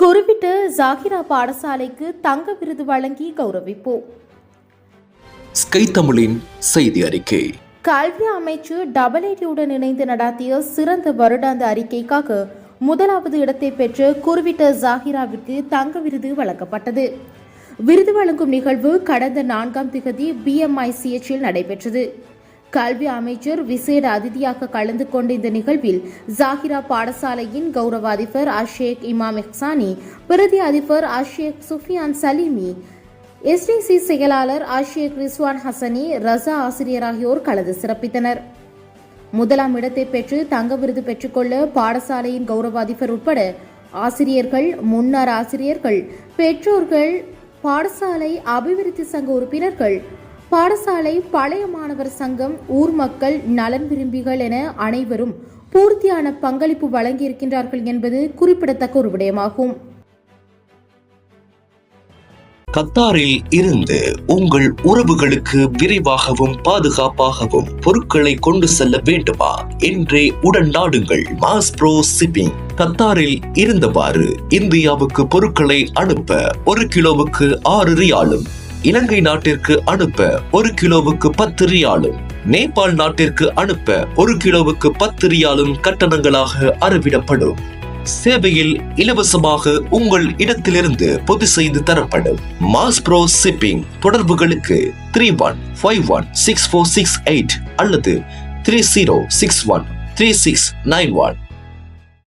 குறிப்பிட்ட ஜாகிரா பாடசாலைக்கு தங்க விருது வழங்கி கௌரவிப்பு ஸ்கை தமிழின் செய்தி அறிக்கை. கல்வி அமைச்சு டபுள் ஐடியுடன் இணைந்து நடாத்திய சிறந்த வருடாந்த அறிக்கைக்காக முதலாவது இடத்தை பெற்ற குறிப்பிட்ட ஜாகிராவிற்கு தங்க விருது வழங்கப்பட்டது. விருது வழங்கும் நிகழ்வு கடந்த நான்காம் திகதி பிஎம்ஐசிஎச்சில் நடைபெற்றது. கல்வி அமைச்சர் விசேட அதிதியாக கலந்து கொண்ட இந்த நிகழ்வில் ஜாகிரா பாடசாலையின் கௌரவ அதிபர் அஷேக் இமாம் எஹ்சானி பிரதி அதிபர் அஷேக் சுஃபியான் சலீமி எஸ்டிசி செயலாளர் அஷேக் ரிஸ்வான் ஹசனி ரசா ஆசிரியர் ஆகியோர் கலந்து சிறப்பித்தனர். முதலாம் இடத்தை பெற்று தங்க விருது பெற்றுக்கொள்ள பாடசாலையின் கௌரவ அதிபர் உட்பட ஆசிரியர்கள் முன்னாள் ஆசிரியர்கள் பெற்றோர்கள் பாடசாலை அபிவிருத்தி சங்க உறுப்பினர்கள் பாடசாலை பழைய மாணவர் சங்கம் ஊர் மக்கள் நலன் விரும்பிகள் என அனைவரும் பூர்த்தியான பங்களிப்பு வழங்கியிருக்கின்றார்கள் என்பது குறிப்பிடத்தக்க ஒரு விடயமாகும். கத்தாரில் இருந்து உங்கள் உறவுகளுக்கு விரைவாகவும் பாதுகாப்பாகவும் பொருட்களை கொண்டு செல்ல வேண்டுமா? என்றே உடன் நாடுங்கள் மாஸ் ப்ரோ சிப்பிங் கத்தாரில் இருந்தவாறு இந்தியாவுக்கு பொருட்களை அனுப்ப ஒரு கிலோவுக்கு ஆறு ரியாலும் இலங்கை நாட்டிற்கு அனுப்ப ஒரு கிலோவுக்கு பத்து ரியாலும் நேபாள் நாட்டிற்கு அனுப்ப ஒரு கிலோவுக்கு பத்து ரியாலும் கட்டணங்களாக அறவிடப்படும். சேவையில் இலவசமாக உங்கள் இடத்திலிருந்து பொது செய்து தரப்படும். மாஸ் ப்ரோ சிப்பிங் தொடர்புகளுக்கு three one five one six four six eight அல்லது three zero six one three six nine one